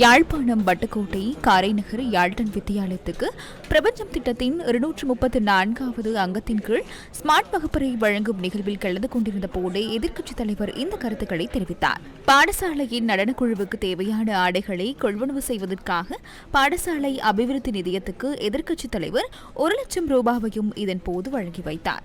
யாழ்ப்பாணம் வட்டுக்கோட்டை காரைநகர் யாழ்டன் வித்தியாலயத்துக்கு பிரபஞ்சம் திட்டத்தின் இருநூற்று முப்பத்து நான்காவது அங்கத்தின் கீழ் ஸ்மார்ட் வகுப்பறை வழங்கும் நிகழ்வில் கலந்து கொண்டிருந்த போதே எதிர்க்கட்சித் தலைவர் இந்த கருத்துக்களை தெரிவித்தார். பாடசாலையின் நடனக்குழுவுக்கு தேவையான ஆடைகளை கொள்வனவு செய்வதற்காக பாடசாலை அபிவிருத்தி நிதியத்துக்கு எதிர்க்கட்சித் தலைவர் ஒரு லட்சம் ரூபாவையும் இதன் போது வழங்கி வைத்தார்.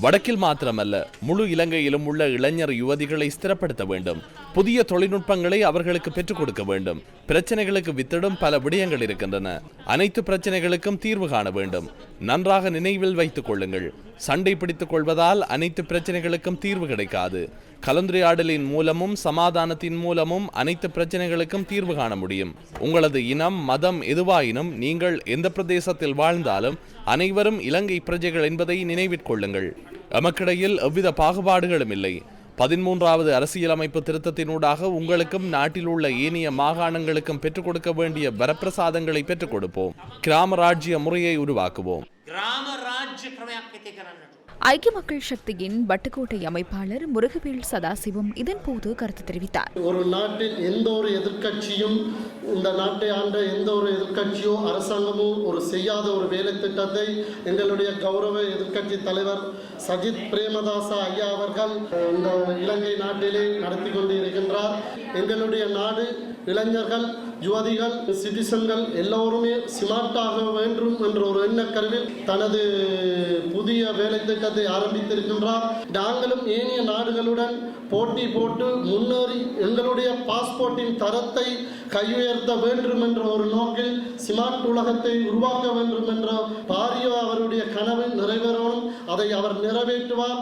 வடக்கில் மாத்திரமல்ல முழு இலங்கையிலும் உள்ள இளைஞர் யுவதிகளை ஸ்திரப்படுத்த வேண்டும். புதிய தொழில்நுட்பங்களை அவர்களுக்கு பெற்றுக் கொடுக்க வேண்டும். பிரச்சனைகளுக்கு வித்திடும் பல விடயங்கள் இருக்கின்றன. அனைத்து பிரச்சனைகளுக்கும் தீர்வு காண வேண்டும். நன்றாக நினைவில் வைத்துக் கொள்ளுங்கள். சண்டை பிடித்துக் கொள்வதால் அனைத்து பிரச்சனைகளுக்கும் தீர்வு கிடைக்காது. கலந்துரையாடலின் மூலமும் சமாதானத்தின் மூலமும் அனைத்து பிரச்சனைகளுக்கும் தீர்வு காண முடியும். உங்களது இனம் மதம் எதுவாயினும் நீங்கள் எந்த பிரதேசத்தில் வாழ்ந்தாலும் அனைவரும் இலங்கை பிரஜைகள் என்பதை நினைவிற்கொள்ளுங்கள் எமக்கிடையில் எவ்வித பாகுபாடுகளும் இல்லை. பதிமூன்றாவது அரசியலமைப்பு திருத்தத்தினூடாக உங்களுக்கும் நாட்டில் உள்ள ஏனைய மாகாணங்களுக்கும் பெற்றுக் கொடுக்க வேண்டிய வரப்பிரசாதங்களை பெற்றுக் கொடுப்போம். கிராம ராஜ்ய முறையை உருவாக்குவோம். ஐக்கிய மக்கள் சக்தியின் வட்டுக்கோட்டை அமைப்பாளர் முருகவேல் சதாசிவம் இதன்போது கருத்து தெரிவித்தார். ஒரு நாட்டில் எந்த ஒரு எதிர்க்கட்சியும் இந்த நாட்டை ஆண்ட எந்த ஒரு எதிர்க்கட்சியோ அரசாங்கமோ ஒரு செய்யாத ஒரு வேலை திட்டத்தை எங்களுடைய கௌரவ எதிர்கட்சி தலைவர் சஜித் பிரேமதாசா ஐயா அவர்கள் இந்த இலங்கை நாட்டிலே நடத்தி கொண்டு இருக்கின்றார் எங்களுடைய நாடு இளைஞர்கள் யுவதிகள் சிட்டிசன்கள் எல்லோருமே ஸ்மார்ட்டாக வேண்டும் என்ற ஒரு எண்ணக்கருவில் தனது புதிய வேலை திட்டத்தை ஆரம்பித்திருக்கின்றார். நாங்களும் ஏனைய நாடுகளுடன் போட்டி போட்டு முன்னேறி எங்களுடைய பாஸ்போர்ட்டின் தரத்தை உயர்த்த வேண்டும் என்ற ஒரு நோக்கில் ஸ்மார்ட் உலகத்தை உருவாக்க வேண்டும் என்ற பாரிய அவருடைய கனவு நிறைவேறணும். அதை அவர் நிறைவேற்றுவார்.